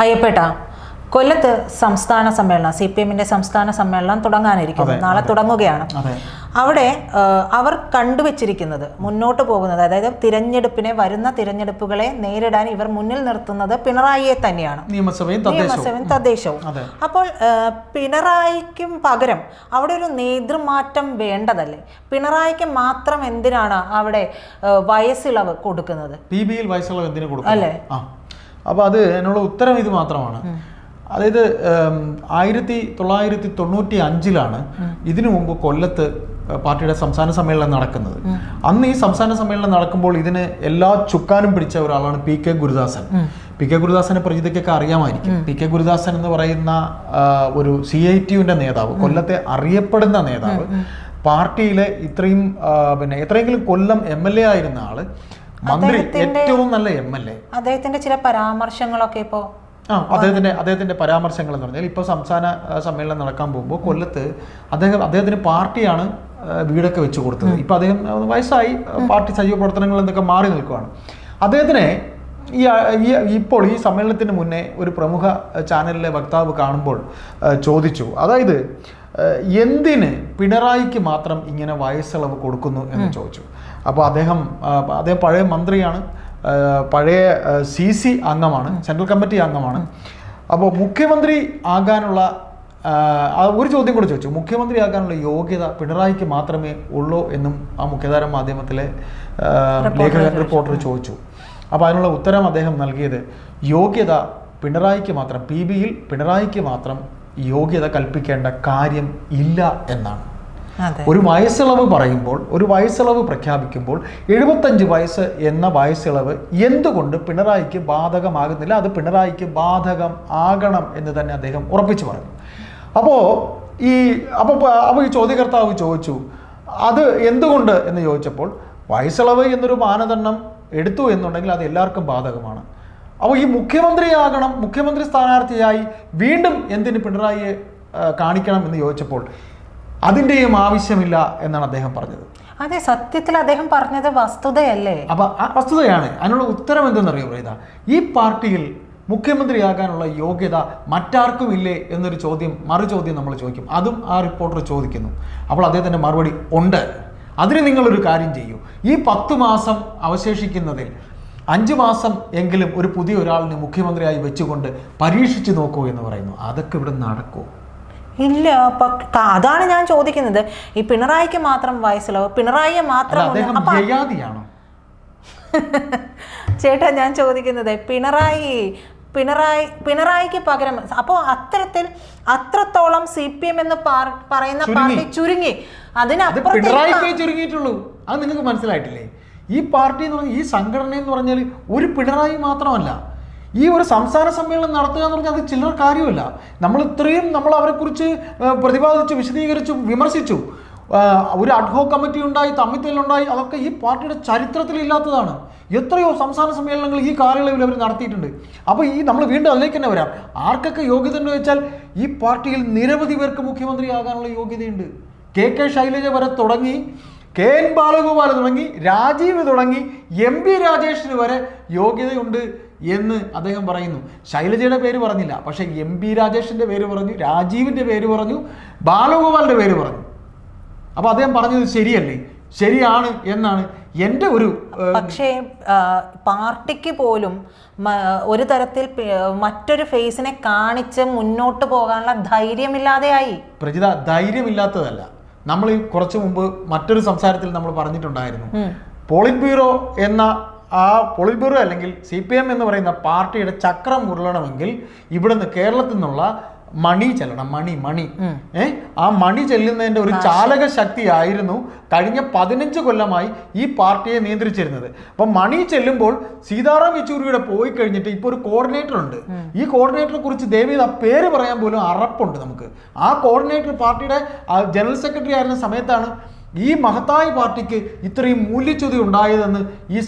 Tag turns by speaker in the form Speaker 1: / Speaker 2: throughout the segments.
Speaker 1: അയ്യപ്പേട്ട കൊല്ലത്ത് സംസ്ഥാന സമ്മേളനം സി പി എമ്മിന്റെ സംസ്ഥാന സമ്മേളനം തുടങ്ങാനിരിക്കുന്നു. നാളെ തുടങ്ങുകയാണ്. അവിടെ അവർ കണ്ടുവച്ചിരിക്കുന്നത് മുന്നോട്ട് പോകുന്നത് അതായത് തിരഞ്ഞെടുപ്പിനെ വരുന്ന തിരഞ്ഞെടുപ്പുകളെ നേരിടാൻ ഇവർ മുന്നിൽ നിർത്തുന്നത് പിണറായിയെ തന്നെയാണ്.
Speaker 2: നിയമസഭയും തദ്ദേശവും.
Speaker 1: നിയമസഭയും തദ്ദേശവും. അപ്പോൾ പിണറായിക്കും പകരം അവിടെ ഒരു നേതൃമാറ്റം വേണ്ടതല്ലേ? പിണറായിക്ക് മാത്രം എന്തിനാണ് അവിടെ വയസ്സിളവ് കൊടുക്കുന്നത്? അല്ലേ?
Speaker 2: അപ്പോൾ അത് എന്നുള്ള ഉത്തരം ഇത് മാത്രമാണ്. അതായത് ആയിരത്തി തൊള്ളായിരത്തി തൊണ്ണൂറ്റി അഞ്ചിലാണ് ഇതിനു മുമ്പ് കൊല്ലത്ത് പാർട്ടിയുടെ സംസ്ഥാന സമ്മേളനം നടക്കുന്നത്. അന്ന് ഈ സംസ്ഥാന സമ്മേളനം നടക്കുമ്പോൾ ഇതിന് എല്ലാ ചുക്കാനും പിടിച്ച ഒരാളാണ് P K Gurudasan. P K ഗുരുദാസനെ പ്രജിതയ്ക്കൊക്കെ അറിയാമായിരിക്കും. പി കെ ഗുരുദാസൻ എന്ന് പറയുന്ന ഒരു സി ഐ ടിയുവിന്റെ നേതാവ് കൊല്ലത്തെ അറിയപ്പെടുന്ന നേതാവ് പാർട്ടിയിലെ ഇത്രയും പിന്നെ എത്രയെങ്കിലും കൊല്ലം എം എൽ എ ആയിരുന്ന ആൾ മന്ത്രി ഏറ്റവും നല്ല എം എൽ എ
Speaker 1: അദ്ദേഹത്തിന്റെ ചില പരാമർശങ്ങളൊക്കെ ഇപ്പോ
Speaker 2: ആ അദ്ദേഹത്തിന്റെ അദ്ദേഹത്തിന്റെ പരാമർശങ്ങൾ എന്ന് പറഞ്ഞാൽ ഇപ്പോൾ സംസ്ഥാന സമ്മേളനം നടക്കാൻ പോകുമ്പോൾ കൊല്ലത്ത് അദ്ദേഹം അദ്ദേഹത്തിന് പാർട്ടിയാണ് വീടൊക്കെ വെച്ച് കൊടുത്തത്. ഇപ്പം അദ്ദേഹം വയസ്സായി. പാർട്ടി സജീവ പ്രവർത്തനങ്ങൾ എന്നൊക്കെ മാറി നിൽക്കുകയാണ് അദ്ദേഹത്തിനെ ഈ ഇപ്പോൾ ഈ സമ്മേളനത്തിന് മുന്നേ ഒരു പ്രമുഖ ചാനലിലെ വക്താവ് കാണുമ്പോൾ ചോദിച്ചു. അതായത് എന്തിന് പിണറായിക്ക് മാത്രം ഇങ്ങനെ വയസ്സളവ് കൊടുക്കുന്നു എന്ന് ചോദിച്ചു. അപ്പോൾ അദ്ദേഹം അദ്ദേഹം പഴയ മന്ത്രിയാണ് പഴയ സി സി അംഗമാണ് സെൻട്രൽ കമ്മിറ്റി അംഗമാണ്. അപ്പോൾ മുഖ്യമന്ത്രി ആകാനുള്ള ഒരു ചോദ്യം കൂടെ ചോദിച്ചു. മുഖ്യമന്ത്രി ആകാനുള്ള യോഗ്യത പിണറായിക്ക് മാത്രമേ ഉള്ളൂ എന്നും ആ മുഖ്യധാര മാധ്യമത്തിലെ ലേഖകൻ റിപ്പോർട്ടർ ചോദിച്ചു. അപ്പോൾ അതിനുള്ള ഉത്തരം അദ്ദേഹം നൽകിയത് യോഗ്യത പിണറായിക്ക് മാത്രം പി ബിയിൽ പിണറായിക്ക് മാത്രം യോഗ്യത കൽപ്പിക്കേണ്ട കാര്യം ഇല്ല എന്നാണ്. ഒരു വയസ്സിളവ് പറയുമ്പോൾ ഒരു വയസ്സിളവ് പ്രഖ്യാപിക്കുമ്പോൾ എഴുപത്തഞ്ച് വയസ്സ് എന്ന വയസ്സിളവ് എന്തുകൊണ്ട് പിണറായിക്ക് ബാധകമാകുന്നില്ല? അത് പിണറായിക്ക് ബാധകം ആകണം എന്ന് തന്നെ അദ്ദേഹം ഉറപ്പിച്ചു പറഞ്ഞു. അപ്പോൾ ഈ അപ്പോൾ അപ്പോൾ ഈ ചോദ്യകർത്താവ് ചോദിച്ചു അത് എന്തുകൊണ്ട്? എന്ന് ചോദിച്ചപ്പോൾ വയസ്സിളവ് എന്നൊരു മാനദണ്ഡം എടുത്തു എന്നുണ്ടെങ്കിൽ അത് എല്ലാവർക്കും ബാധകമാണ്. അപ്പോൾ ഈ മുഖ്യമന്ത്രിയാകണം മുഖ്യമന്ത്രി സ്ഥാനാർത്ഥിയായി വീണ്ടും എന്തിന് പിണറായിയെ കാണിക്കണം എന്ന് ചോദിച്ചപ്പോൾ അതിന്റെയും ആവശ്യമില്ല എന്നാണ് അദ്ദേഹം പറഞ്ഞത്.
Speaker 1: അതെ സത്യത്തിൽ അദ്ദേഹം പറഞ്ഞത് വസ്തുതയല്ലേ?
Speaker 2: അപ്പൊ ആ വസ്തുതയാണ്. അതിനുള്ള ഉത്തരം എന്തെന്നറിയോ പ്രീത? ഈ പാർട്ടിയിൽ മുഖ്യമന്ത്രിയാകാനുള്ള യോഗ്യത മറ്റാർക്കും ഇല്ലേ എന്നൊരു ചോദ്യം മറു ചോദ്യം നമ്മൾ ചോദിക്കും. അതും ആ റിപ്പോർട്ടർ ചോദിക്കുന്നു. അപ്പോൾ അദ്ദേഹത്തിന്റെ മറുപടി ഉണ്ട്. അതിന് നിങ്ങളൊരു കാര്യം ചെയ്യൂ. ഈ പത്ത് മാസം അവശേഷിക്കുന്നതിൽ അഞ്ച് മാസം എങ്കിലും ഒരു പുതിയ ഒരാളിനെ മുഖ്യമന്ത്രിയായി വെച്ചുകൊണ്ട് പരീക്ഷിച്ചു നോക്കൂ എന്ന് പറയുന്നു. അതൊക്കെ ഇവിടെ നടക്കൂ.
Speaker 1: ഇല്ല അതാണ് ഞാൻ ചോദിക്കുന്നത്. ഈ പിണറായിക്ക് മാത്രം വയസ്സിലോ? പിണറായിയെ മാത്രം
Speaker 2: ജയാതിയാണോ?
Speaker 1: ചേട്ടാ ഞാൻ ചോദിക്കുന്നത് പിണറായി പിണറായി പിണറായിക്ക് പകരം അപ്പോൾ അത്തരത്തിൽ അത്രത്തോളം സി പി എം എന്ന് പറയുന്ന പാർട്ടി ചുരുങ്ങി.
Speaker 2: അതിനപ്പുറം ചുരുങ്ങിയിട്ടുള്ളൂ. അത് നിങ്ങൾക്ക് മനസ്സിലായിട്ടില്ലേ? ഈ പാർട്ടി എന്ന് പറഞ്ഞാൽ ഈ സംഘടന എന്ന് പറഞ്ഞാൽ ഒരു പിണറായി മാത്രമല്ല. ഈ ഒരു സംസ്ഥാന സമ്മേളനം നടത്തുക എന്ന് പറഞ്ഞാൽ അത് ചില്ലറ കാര്യമല്ല നമ്മൾ ഇത്രയും നമ്മൾ അവരെക്കുറിച്ച് പ്രതിപാദിച്ചു വിശദീകരിച്ചു വിമർശിച്ചു. ഒരു അഡ്ഹോ കമ്മിറ്റി ഉണ്ടായി തമ്മിത്തല്ലുണ്ടായി അതൊക്കെ ഈ പാർട്ടിയുടെ ചരിത്രത്തിൽ ഇല്ലാത്തതാണ്. എത്രയോ സംസ്ഥാന സമ്മേളനങ്ങൾ ഈ കാലയളവിൽ അവർ നടത്തിയിട്ടുണ്ട്. അപ്പോൾ ഈ നമ്മൾ വീണ്ടും അതിലേക്ക് തന്നെ വരാം. ആർക്കൊക്കെ യോഗ്യത എന്ന് വെച്ചാൽ ഈ പാർട്ടിയിൽ നിരവധി പേർക്ക് മുഖ്യമന്ത്രിയാകാനുള്ള യോഗ്യതയുണ്ട്. കെ കെ ശൈലജ വരെ തുടങ്ങി കെ എൻ ബാലഗോപാൽ തുടങ്ങി രാജീവ് തുടങ്ങി എം പി രാജേഷിന് വരെ യോഗ്യതയുണ്ട് എന്ന് അദ്ദേഹം പറയുന്നു. ശൈലജയുടെ പേര് പറഞ്ഞില്ല പക്ഷേ എം പി രാജേഷിന്റെ പേര് പറഞ്ഞു രാജീവിന്റെ പേര് പറഞ്ഞു ബാലഗോപാലിന്റെ പേര് പറഞ്ഞു. അപ്പോൾ അദ്ദേഹം പറഞ്ഞത് ശരിയല്ലേ? ശരിയാണ് എന്നാണ് എന്റെ ഒരു
Speaker 1: പക്ഷേ പാർട്ടിക്ക് പോലും ഒരു തരത്തിൽ മറ്റൊരു ഫേസിനെ കാണിച്ച് മുന്നോട്ട് പോകാനുള്ള ധൈര്യമില്ലാതെയായി.
Speaker 2: പ്രജിത ധൈര്യമില്ലാത്തതല്ല. നമ്മൾ ഈ കുറച്ച് മുമ്പ് മറ്റൊരു സംസാരത്തിൽ നമ്മൾ പറഞ്ഞിട്ടുണ്ടായിരുന്നു. പോളിറ്റ് ബ്യൂറോ എന്ന ആ പോളിറ്റ് ബ്യൂറോ അല്ലെങ്കിൽ സി പി എം എന്ന് പറയുന്ന പാർട്ടിയുടെ ചക്രം ഉരുളണമെങ്കിൽ ഇവിടുന്ന് കേരളത്തിൽ നിന്നുള്ള മണി ചെല്ലണം മണി മണി. ഏ? ആ മണി ചെല്ലുന്നതിന്റെ ഒരു ചാലക ശക്തി ആയിരുന്നു കഴിഞ്ഞ പതിനഞ്ച് കൊല്ലമായി ഈ പാർട്ടിയെ നിയന്ത്രിച്ചിരുന്നത്. അപ്പൊ മണി ചെല്ലുമ്പോൾ സീതാറാം യെച്ചൂരിയുടെ പോയി കഴിഞ്ഞിട്ട് ഇപ്പോൾ ഒരു കോർഡിനേറ്റർ ഉണ്ട് ഈ കോർഡിനേറ്ററെ കുറിച്ച് ദേവി ആ പേര് പറയാൻ പോലും അറപ്പുണ്ട് നമുക്ക്. ആ കോർഡിനേറ്റർ പാർട്ടിയുടെ ജനറൽ സെക്രട്ടറി ആയിരുന്ന സമയത്താണ് ഈ മഹത്തായ പാർട്ടിക്ക് ഇത്രയും മൂല്യച്യുതി ഉണ്ടായതെന്ന് ഈ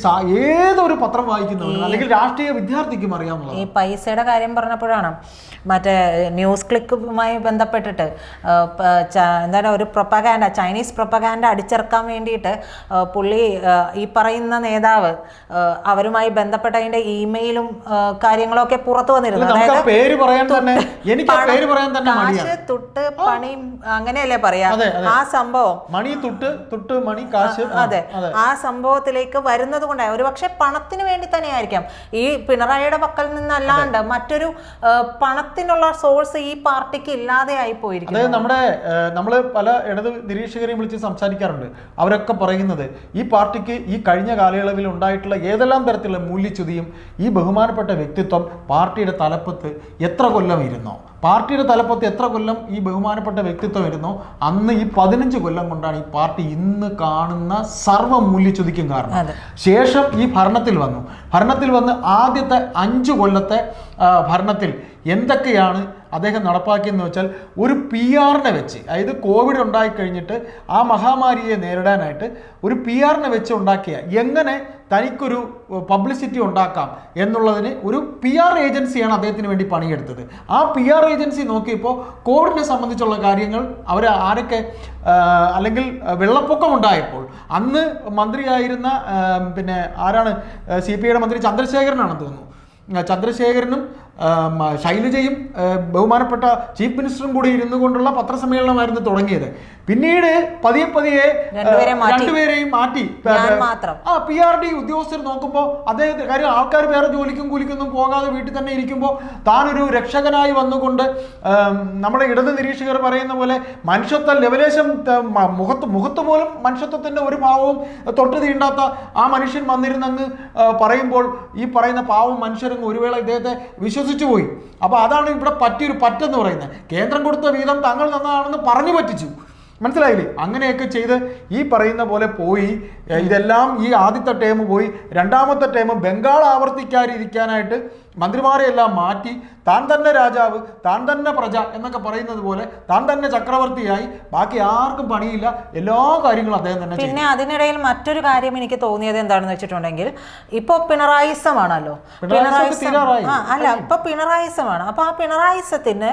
Speaker 2: ഏതൊരു പത്രം വായിക്കുന്നവനും അല്ലെങ്കിൽ രാഷ്ട്രീയ വിദ്യാർത്ഥിക്കും അറിയാമുള്ളത്
Speaker 1: ഈ പൈസയുടെ കാര്യം പറഞ്ഞപ്പോഴാണ് മറ്റേ ന്യൂസ് ക്ലിക്കുമായി ബന്ധപ്പെട്ടിട്ട് എന്താണ് ഒരു പ്രൊപ്പഗാൻഡ ചൈനീസ് പ്രൊപ്പഗാൻഡ അടിച്ചിറക്കാൻ വേണ്ടിയിട്ട് പുള്ളി ഈ പറയുന്ന നേതാവ് അവരുമായി ബന്ധപ്പെട്ടതിന്റെ ഇമെയിലും കാര്യങ്ങളൊക്കെ പുറത്തു വന്നിരുന്നു. അതായത്
Speaker 2: പേര് പറയാൻ തന്നെ എനിക്ക് പേര് പറയാൻ തന്നെ
Speaker 1: കാശ് തുട്ട് പണിയും അങ്ങനെയല്ലേ പറയാ. ആ സംഭവം
Speaker 2: മണി തുട്ട് തൊട്ട് മണി കാശ്
Speaker 1: അതെ. ആ സംഭവത്തിലേക്ക് വരുന്നത് കൊണ്ടായി ഒരു പക്ഷെ പണത്തിന് വേണ്ടി തന്നെയായിരിക്കാം. ഈ പിണറായിയുടെ പക്കൽ നിന്നല്ലാണ്ട് മറ്റൊരു പണത്തിനുള്ള സോഴ്സ് ഈ പാർട്ടിക്ക് ഇല്ലാതെ ആയി പോയിരിക്കും
Speaker 2: അതായത് നമ്മുടെ നമ്മൾ പല ഇടത് നിരീക്ഷകരെയും വിളിച്ച് സംസാരിക്കാറുണ്ട്. അവരൊക്കെ പറയുന്നത് ഈ പാർട്ടിക്ക് ഈ കഴിഞ്ഞ കാലയളവിൽ ഉണ്ടായിട്ടുള്ള ഏതെല്ലാം തരത്തിലുള്ള മൂല്യച്യുതിയും ഈ ബഹുമാനപ്പെട്ട വ്യക്തിത്വം പാർട്ടിയുടെ തലപ്പത്ത് എത്ര കൊല്ലം ഇരുന്നോ? പാർട്ടിയുടെ തലപ്പത്ത് എത്ര കൊല്ലം ഈ ബഹുമാനപ്പെട്ട വ്യക്തിത്വം ഇരുന്നോ? അന്ന് ഈ പതിനഞ്ച് കൊല്ലം കൊണ്ടാണ് ഈ പാർട്ടി ഇന്ന് കാണുന്ന സർവ മൂല്യച്യുതിക്കും കാരണം. ശേഷം ഈ ഭരണത്തിൽ വന്നു. ഭരണത്തിൽ വന്ന് ആദ്യത്തെ അഞ്ച് കൊല്ലത്തെ ഭരണത്തിൽ എന്തൊക്കെയാണ് അദ്ദേഹം നടപ്പാക്കിയെന്ന് വെച്ചാൽ ഒരു പി ആറിനെ വെച്ച് അതായത് കോവിഡ് ഉണ്ടായിക്കഴിഞ്ഞിട്ട് ആ മഹാമാരിയെ നേരിടാനായിട്ട് ഒരു പി ആറിനെ വെച്ച് ഉണ്ടാക്കിയ എങ്ങനെ തനിക്കൊരു പബ്ലിസിറ്റി ഉണ്ടാക്കാം എന്നുള്ളതിന് ഒരു പി ആർ ഏജൻസിയാണ് അദ്ദേഹത്തിന് വേണ്ടി പണിയെടുത്തത്. ആ പി ആർ ഏജൻസി നോക്കിയപ്പോൾ കോവിഡിനെ സംബന്ധിച്ചുള്ള കാര്യങ്ങൾ അവർ ആരൊക്കെ അല്ലെങ്കിൽ വെള്ളപ്പൊക്കം ഉണ്ടായപ്പോൾ അന്ന് മന്ത്രിയായിരുന്ന പിന്നെ ആരാണ് സി പി ഐയുടെ മന്ത്രി ചന്ദ്രശേഖരനാണെന്ന് തോന്നുന്നു. ചന്ദ്രശേഖരനും ശൈലജയും ബഹുമാനപ്പെട്ട ചീഫ് മിനിസ്റ്ററും കൂടി ഇരുന്നു കൊണ്ടുള്ള പത്രസമ്മേളനമായിരുന്നു തുടങ്ങിയത് പിന്നീട് പതിയെ പതിയെ. രണ്ടുപേരെയും മാറ്റി. ആ പി ആർ ഡി ഉദ്യോഗസ്ഥർ നോക്കുമ്പോൾ അദ്ദേഹത്തെ കാര്യം ആൾക്കാർ വേറെ ജോലിക്കും കൂലിക്കൊന്നും പോകാതെ വീട്ടിൽ തന്നെ ഇരിക്കുമ്പോൾ താനൊരു രക്ഷകനായി വന്നുകൊണ്ട് നമ്മുടെ ഇടത് നിരീക്ഷകർ പറയുന്ന പോലെ മനുഷ്യത്വ ലെവലേശം മുഖത്ത് മുഖത്ത് പോലും മനുഷ്യത്വത്തിന്റെ ഒരു ഭാവവും തൊട്ട് തീണ്ടാത്ത ആ മനുഷ്യൻ വന്നിരുന്നങ്ങ് പറയുമ്പോൾ ഈ പറയുന്ന പാവം മനുഷ്യരങ്ങ് ഒരു വേള ഇദ്ദേഹത്തെ വിശ്വസിച്ചു പോയി. അപ്പോൾ അതാണ് ഇവിടെ പറ്റിയൊരു പറ്റെന്ന് പറയുന്നത്. കേന്ദ്രം കൊടുത്ത വീതം തങ്ങൾ തന്നതാണെന്ന് പറഞ്ഞു പറ്റിച്ചു. മനസ്സിലായില്ലേ? അങ്ങനെയൊക്കെ ചെയ്ത് ഈ പറയുന്ന പോലെ പോയി. ഇതെല്ലാം ഈ ആദ്യത്തെ ടേം പോയി. രണ്ടാമത്തെ ടേം ബംഗാൾ ആവർത്തിക്കാതിരിക്കാനായിട്ട് മന്ത്രിമാരെ എല്ലാം മാറ്റി താൻ തന്നെ രാജാവ് താൻ തന്നെ പ്രജ എന്നൊക്കെ പറയുന്നത് പോലെ താൻ തന്നെ ചക്രവർത്തിയായി. ബാക്കി ആർക്കും പണിയില്ല. എല്ലാ കാര്യങ്ങളും അദ്ദേഹം തന്നെ
Speaker 1: പിന്നെ അതിനിടയിൽ മറ്റൊരു കാര്യം എനിക്ക് തോന്നിയത് എന്താണെന്ന് വെച്ചിട്ടുണ്ടെങ്കിൽ ഇപ്പൊ പിണറായിസമാണല്ലോ.
Speaker 2: തീരാറായി.
Speaker 1: അല്ല ഇപ്പൊ പിണറായിസമാണ്. അപ്പൊ ആ പിണറായിസത്തിന്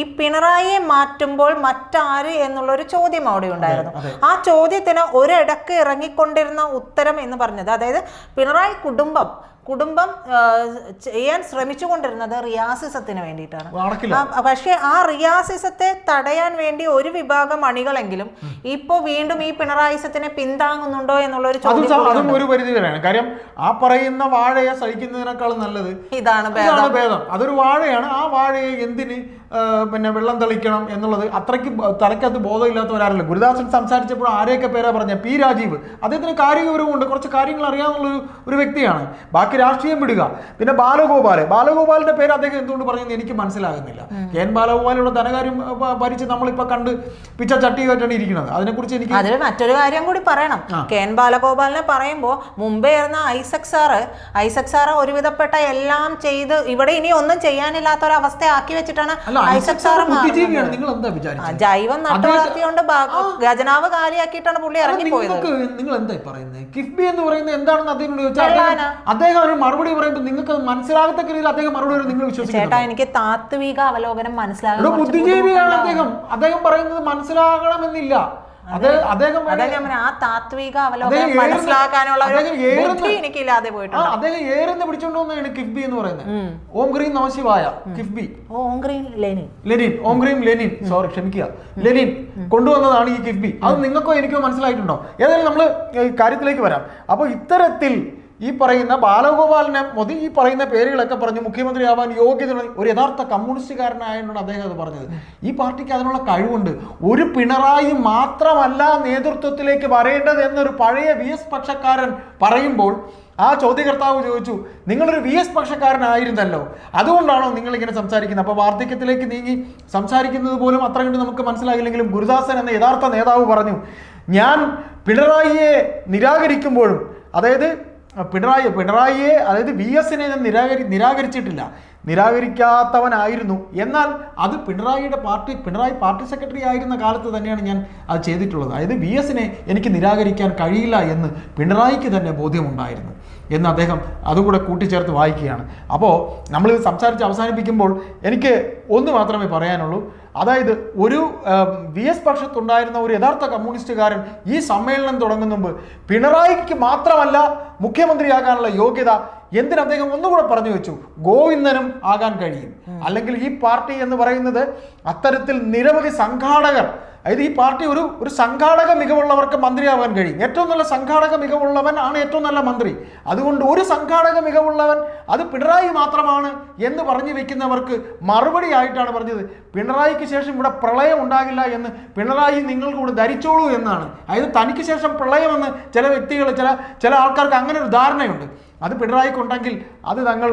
Speaker 1: ഈ പിണറായിയെ മാറ്റുമ്പോൾ മറ്റാര് എന്നുള്ളൊരു ചോദ്യം അവിടെ ഉണ്ടായിരുന്നു. ആ ചോദ്യത്തിന് ഒരിടക്ക് ഇറങ്ങിക്കൊണ്ടിരുന്ന ഉത്തരം എന്ന് പറഞ്ഞത് അതായത് പിണറായി കുടുംബം കുടുംബം ചെയ്യാൻ ശ്രമിച്ചുകൊണ്ടിരുന്നത് റിയാസിസത്തിന് വേണ്ടിയിട്ടാണ്. പക്ഷെ ആ, റിയാസിസത്തെ തടയാൻ വേണ്ടി ഒരു വിഭാഗം അണികളെങ്കിലും ഇപ്പോ വീണ്ടും ഈ പിണറായിസത്തിനെ പിന്താങ്ങുന്നുണ്ടോ എന്നുള്ള ഒരു ചോദ്യം
Speaker 2: അതും ഒരു പരിധി വരെയാണ് കാര്യം ആ പറയുന്ന വാഴയെ സഹിക്കുന്നതിനേക്കാൾ നല്ലത്
Speaker 1: ഇതാണ് ഭേദം.
Speaker 2: അതൊരു വാഴയാണ്. ആ വാഴയെ എന്തിന് പിന്നെ വെള്ളം തെളിക്കണം എന്നുള്ളത് അത്രയ്ക്ക് തലക്കകത്ത് ബോധമില്ലാത്തവരാരല്ല. ഗുരുദാസൻ സംസാരിച്ചപ്പോൾ ആരെയൊക്കെ പേരാ പറഞ്ഞ? പി രാജീവ്. അദ്ദേഹത്തിന് കാര്യഗൗരവമുണ്ട് കുറച്ച് കാര്യങ്ങൾ അറിയാവുന്ന ഒരു വ്യക്തിയാണ്. ബാക്കി രാഷ്ട്രീയം വിടുക. പിന്നെ ബാലഗോപാൽ. ബാലഗോപാലിന്റെ പേര് അദ്ദേഹം എന്തുകൊണ്ട് പറഞ്ഞെന്ന് എനിക്ക് മനസ്സിലാകുന്നില്ല. കെ എൻ ബാലഗോപാലിയുടെ ധനകാര്യം ഭരിച്ച് നമ്മളിപ്പോ കണ്ട് പിച്ച ചട്ടിയായിട്ടാണ് ഇരിക്കുന്നത്. അതിനെക്കുറിച്ച് എനിക്ക്
Speaker 1: അതിൽ മറ്റൊരു കാര്യം കൂടി പറയണം. കെ എൻ ബാലഗോപാലിനെ പറയുമ്പോൾ മുമ്പേ ഇരുന്ന ഐസക് സാറ് ഐസക് സാറ് ഒരുവിധപ്പെട്ട എല്ലാം ചെയ്ത് ഇവിടെ ഇനി ഒന്നും ചെയ്യാനില്ലാത്ത ഒരു അവസ്ഥ ആക്കി വെച്ചിട്ടാണ് ഐസക് സാറ് ജൈവം നട്ടുവളർത്തിയോണ്ട് ഖജനാവ് കാലിയാക്കിയിട്ടാണ് പുള്ളി
Speaker 2: ഇറങ്ങി
Speaker 1: ഇറങ്ങിപ്പോയത്.
Speaker 2: നിങ്ങൾ എന്താ പറയുന്നത് കിഫ്ബി എന്ന് പറയുന്നത് എന്താണെന്ന്. അദ്ദേഹം- അദ്ദേഹം ഒരു മറുപടി പറയുമ്പോൾ നിങ്ങൾക്ക് മനസ്സിലാകത്തക്ക രീതിയിൽ അദ്ദേഹം മറുപടി നിങ്ങൾ
Speaker 1: ചേട്ടാ എനിക്ക് താത്വിക അവലോകനം മനസ്സിലാകും
Speaker 2: ബുദ്ധിജീവിയാണ് അദ്ദേഹം. അദ്ദേഹം പറയുന്നത് മനസ്സിലാകണമെന്നില്ല. അത്. അദ്ദേഹം
Speaker 1: ആ താത്വിക അവലോകനം
Speaker 2: അദ്ദേഹം
Speaker 1: മനസ്സിലാക്കാനുള്ള എനിക്കില്ലാതെ പോയിട്ടുണ്ട്?
Speaker 2: അദ്ദേഹം ഏറെന്ന് പിടിച്ചോണ്ട് വന്നതാണ് കിഫ്ബി എന്ന് പറയുന്നത്. ഓം ഗ്രീം നമശിവായ കിഫ്ബി.
Speaker 1: ഓം ഓങ്ക്രീൻ ലെനിൻ.
Speaker 2: ലെനിൻ ഓം ഗ്രീം ലെനിൻ. സോറി ക്ഷമിക്കുക. ലെനിൻ കൊണ്ടുവന്നതാണ് ഈ കിഫ്ബി. അത് നിങ്ങൾക്കോ എനിക്കോ മനസ്സിലായിട്ടുണ്ടോ? ഏതായാലും നമ്മൾ കാര്യത്തിലേക്ക് വരാം. അപ്പോൾ ഇത്തരത്തിൽ ഈ പറയുന്ന ബാലഗോപാലിനെ മോദി ഈ പറയുന്ന പേരുകളൊക്കെ പറഞ്ഞ് മുഖ്യമന്ത്രിയാവാൻ യോഗ്യത ഒരു യഥാർത്ഥ കമ്മ്യൂണിസ്റ്റുകാരനായതുകൊണ്ട് അദ്ദേഹം അത് പറഞ്ഞത്. ഈ പാർട്ടിക്ക് അതിനുള്ള കഴിവുണ്ട്. ഒരു പിണറായി മാത്രമല്ല നേതൃത്വത്തിലേക്ക് വരേണ്ടത് എന്നൊരു പഴയ വി എസ് പക്ഷക്കാരൻ പറയുമ്പോൾ ആ ചോദ്യകർത്താവ് ചോദിച്ചു നിങ്ങളൊരു വി എസ് പക്ഷക്കാരനായിരുന്നല്ലോ. അതുകൊണ്ടാണോ നിങ്ങൾ ഇങ്ങനെ സംസാരിക്കുന്നത്? അപ്പോൾ വാർദ്ധക്യത്തിലേക്ക് നീങ്ങി സംസാരിക്കുന്നത് പോലും അത്ര കണ്ട് നമുക്ക് മനസ്സിലാകില്ലെങ്കിലും ഗുരുദാസൻ എന്ന യഥാർത്ഥ നേതാവ് പറഞ്ഞു ഞാൻ പിണറായിയെ നിരാകരിക്കുമ്പോഴും അതായത് പിണറായി പിണറായിയെ അതായത് വി എസിനെ നിരാകരി നിരാകരിച്ചിട്ടില്ല. നിരാകരിക്കാത്തവനായിരുന്നു. എന്നാൽ അത് പിണറായിയുടെ പാർട്ടി പിണറായി പാർട്ടി സെക്രട്ടറി ആയിരുന്ന കാലത്ത് തന്നെയാണ് ഞാൻ അത് ചെയ്തിട്ടുള്ളത്. അതായത് വി എസിനെ എനിക്ക് നിരാകരിക്കാൻ കഴിയില്ല എന്ന് പിണറായിക്ക് തന്നെ ബോധ്യമുണ്ടായിരുന്നു. എന്ന് അദ്ദേഹം അതുകൂടെ കൂട്ടിച്ചേർത്ത് വായിക്കുകയാണ്. അപ്പോൾ നമ്മൾ സംസാരിച്ച് അവസാനിപ്പിക്കുമ്പോൾ എനിക്ക് ഒന്ന് മാത്രമേ പറയാനുള്ളൂ. അതായത് ഒരു വി എസ് പക്ഷത്തുണ്ടായിരുന്ന ഒരു യഥാർത്ഥ കമ്മ്യൂണിസ്റ്റുകാരൻ ഈ സമ്മേളനം തുടങ്ങുന്ന മുമ്പ് പിണറായിക്ക് മാത്രമല്ല മുഖ്യമന്ത്രിയാകാനുള്ള യോഗ്യത എന്തിന് അദ്ദേഹം ഒന്നുകൂടെ പറഞ്ഞു വെച്ചു? ഗോവിന്ദനും ആകാൻ കഴിയും. അല്ലെങ്കിൽ ഈ പാർട്ടി എന്ന് പറയുന്നത് അത്തരത്തിൽ നിരവധി സംഘാടകർ അതായത് ഈ പാർട്ടി ഒരു ഒരു സംഘാടക മികവുള്ളവർക്ക് മന്ത്രിയാവാൻ കഴിയും. ഏറ്റവും നല്ല സംഘാടക മികവുള്ളവൻ ആണ് ഏറ്റവും നല്ല മന്ത്രി. അതുകൊണ്ട് ഒരു സംഘാടക മികവുള്ളവൻ അത് പിണറായി മാത്രമാണ് എന്ന് പറഞ്ഞു വെക്കുന്നവർക്ക് മറുപടി ആയിട്ടാണ് പറഞ്ഞത്. പിണറായിക്ക് ശേഷം ഇവിടെ പ്രളയം ഉണ്ടാകില്ല എന്ന് പിണറായി നിങ്ങൾ കൂടെ ധരിച്ചോളൂ എന്നാണ്. അതായത് തനിക്ക് ശേഷം പ്രളയമെന്ന് ചില വ്യക്തികൾ ചില ചില ആൾക്കാർക്ക് അങ്ങനെ ഒരു ധാരണയുണ്ട്. അത് പിണറായിക്കുണ്ടെങ്കിൽ അത് തങ്ങൾ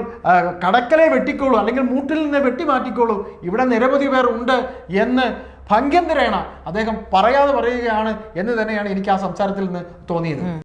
Speaker 2: കടക്കലെ വെട്ടിക്കോളൂ അല്ലെങ്കിൽ മൂട്ടിൽ നിന്ന് വെട്ടി മാറ്റിക്കോളൂ. ഇവിടെ നിരവധി പേർ ഉണ്ട് എന്ന് ഭംഗ്യന്തരേണ അദ്ദേഹം പറയാതെ പറയുകയാണ് എന്ന് തന്നെയാണ് എനിക്ക് ആ സംസാരത്തിൽ നിന്ന് തോന്നിയത്.